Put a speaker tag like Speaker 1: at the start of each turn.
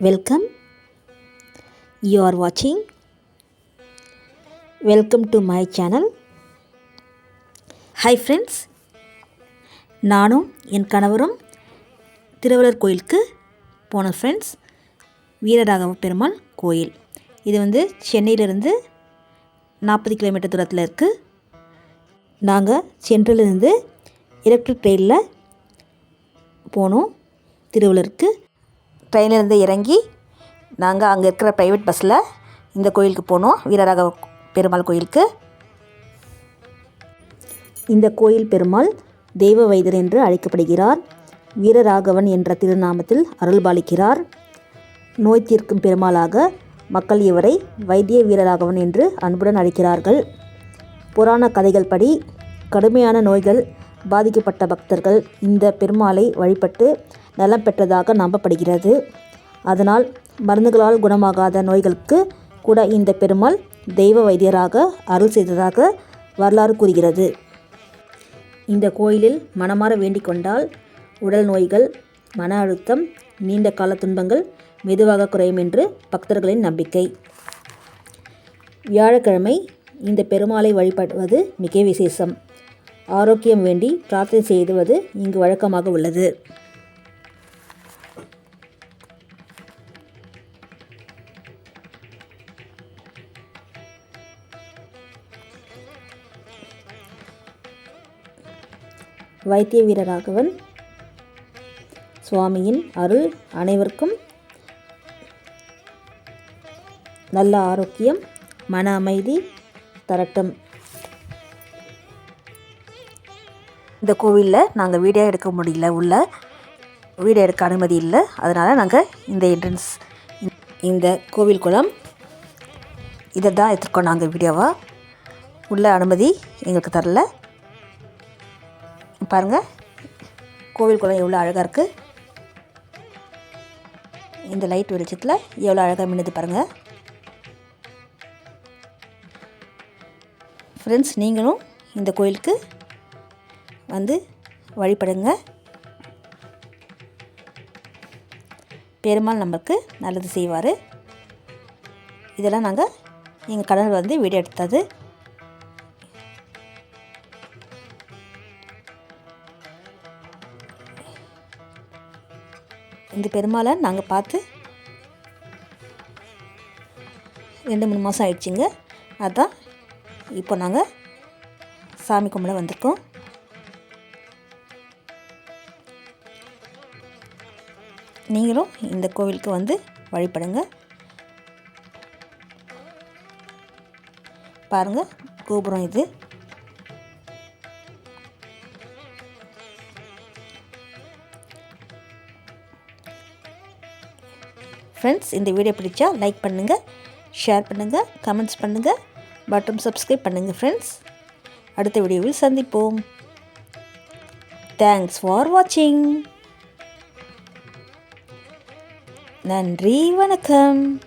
Speaker 1: Welcome you are வாட்சிங் welcome to my channel hi friends நானும் என் கணவரும் திருவள்ளர் கோயிலுக்கு போன ஃப்ரெண்ட்ஸ் வீரராகவ பெருமாள் கோயில். இது வந்து சென்னையிலேருந்து நாற்பது கிலோமீட்டர் தூரத்தில் இருக்குது நாங்கள் சென்ட்ரலிருந்து எலக்ட்ரிக் ட்ரெயினில் போனோம் திருவள்ளருக்கு ட்ரெயின்லேருந்து இறங்கி நாங்கள் அங்கே இருக்கிற ப்ரைவேட் பஸ்ஸில் இந்த கோயிலுக்கு போனோம். வீரராக பெருமாள் கோயிலுக்கு. இந்த கோயில் பெருமாள் தெய்வ வைத்தியர் என்று அழைக்கப்படுகிறார். வீரராகவன் என்ற திருநாமத்தில் அருள்பாலிக்கிறார். நோய் தீர்க்கும் பெருமாளாக மக்கள் இவரை வைத்திய வீரராகவன் என்று அன்புடன் அழைக்கிறார்கள். புராண கதைகள் படி கடுமையான நோய்கள் பாதிக்கப்பட்ட பக்தர்கள் இந்த பெருமாளை வழிபட்டு நலம் பெற்றதாக நம்பப்படுகிறது. அதனால் மருந்துகளால் குணமாகாத நோய்களுக்கு கூட இந்த பெருமாள் தெய்வ வைத்தியராக அருள் செய்ததாக வரலாறு கூறுகிறது. இந்த கோயிலில் மனமாற வேண்டிக் கொண்டால் உடல் நோய்கள் மன அழுத்தம் நீண்ட கால துன்பங்கள் மெதுவாக குறையும் என்று பக்தர்களின் நம்பிக்கை. வியாழக்கிழமை இந்த பெருமாளை வழிபடுவது மிக விசேஷம். ஆரோக்கியம் வேண்டி பிரார்த்தனை செய்துவது இங்கு வழக்கமாக உள்ளது. வைத்திய வீரராகவன் சுவாமியின் அருள் அனைவருக்கும் நல்ல ஆரோக்கியம் மன அமைதி தரட்டும். இந்த கோவிலில் நாங்கள் வீடியோ எடுக்க முடியல உள்ள. வீடியோ எடுக்க அனுமதி இல்லை. அதனால் நாங்கள் இந்த என்ட்ரன்ஸ் இந்த கோவில் குளம் இதை தான் எடுத்துருக்கோம் நாங்கள் வீடியோவாக உள்ள அனுமதி எங்களுக்கு தரல. பாருங்கள் கோவில் குளம் எவ்வளோ அழகாக இருக்குது இந்த லைட் வெளிச்சத்தில் எவ்வளோ அழகாக மின்னுது பாருங்கள் ஃப்ரெண்ட்ஸ் நீங்களும் இந்த கோயிலுக்கு வந்து வழிபடுங்க. பெருமாள் நம்மளுக்கு நல்லது செய்வார். இதெல்லாம் நாங்கள் எங்கள் கடல் வந்து வீடியோ எடுத்தது. இந்த பெருமாளை நாங்கள் பார்த்து ரெண்டு மூணு மாதம் ஆயிடுச்சுங்க. அதான் இப்போ நாங்கள் சாமி கும்பிட வந்திருக்கோம். நீங்களும் இந்த கோவிலுக்கு வந்து வழிபடுங்க. பாருங்கள் கோபுரம் இது. ஃப்ரெண்ட்ஸ் இந்த வீடியோ பிடிச்சா லைக் பண்ணுங்கள் ஷேர் பண்ணுங்கள் கமெண்ட்ஸ் பண்ணுங்கள் மற்றும் சப்ஸ்கிரைப் பண்ணுங்கள் ஃப்ரெண்ட்ஸ் அடுத்த வீடியோவில் சந்திப்போம். தேங்க்ஸ் ஃபார் வாட்சிங் நன்றி வணக்கம்.